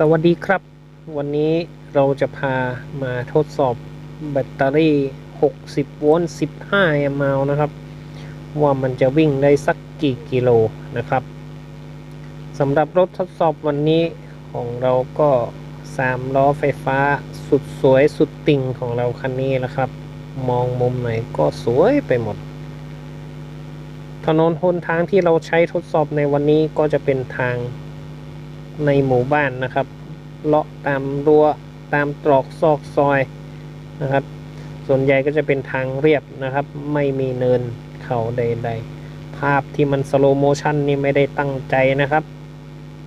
สวัสดีครับ วันนี้เราจะพามาทดสอบแบตเตอรี่ 60 โวลต์ 15 แอมป์นะครับ ว่ามันจะวิ่งได้สักกี่กิโลนะครับสำหรับรถทดสอบวันนี้ของเราก็ 3 ล้อไฟฟ้าสุดสวยสุดติ่งของเราคันนี้แหละครับ มองมุมไหนก็สวยไปหมด ถนนหนทางที่เราใช้ทดสอบในวันนี้ก็จะเป็นทาง ในหมู่บ้านนะครับเลาะตามรั้วตามตรอกซอกซอยนะครับ ส่วนใหญ่ก็จะเป็นทางเรียบนะครับ ไม่มีเนินเขาใด ๆ ภาพที่มันสโลโมชันนี่ไม่ได้ตั้งใจนะครับ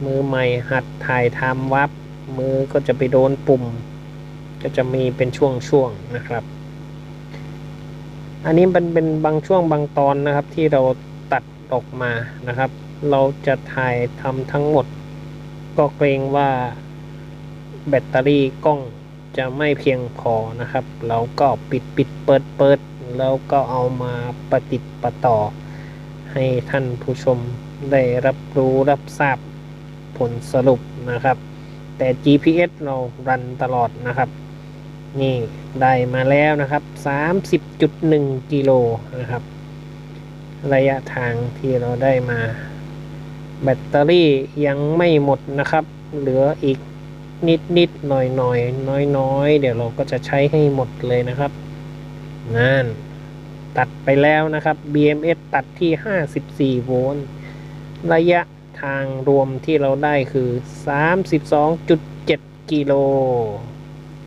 มือใหม่หัดถ่ายทำวับ มือก็จะไปโดนปุ่ม ก็จะมีเป็นช่วงๆนะครับ อันนี้มันเป็นบางช่วงบางตอนนะครับที่เราตัดออกมานะครับ เราจะถ่ายทำทั้งหมด ก็เกรงว่าแบตเตอรี่กล้องจะไม่เพียงพอนะครับ เราก็ปิดปิดเปิดเปิดแล้วก็เอามาประติดประต่อ ให้ท่านผู้ชมได้รับรู้รับทราบผลสรุปนะครับ แต่ GPS เรารันตลอดนะครับ นี่ได้มาแล้วนะครับ 30.1 กิโลนะครับ ระยะทางที่เราได้มา แบตเตอรี่ยังไม่หมดนะครับ เหลืออีกนิดนิดหน่อยหน่อยน้อยน้อยเดี๋ยวเราก็จะใช้ให้หมดเลยนะครับนั่นตัดไปแล้วนะครับ BMS ตัดที่ 54 โวลต์ระยะทางรวมที่เราได้คือ 32.7 กิโล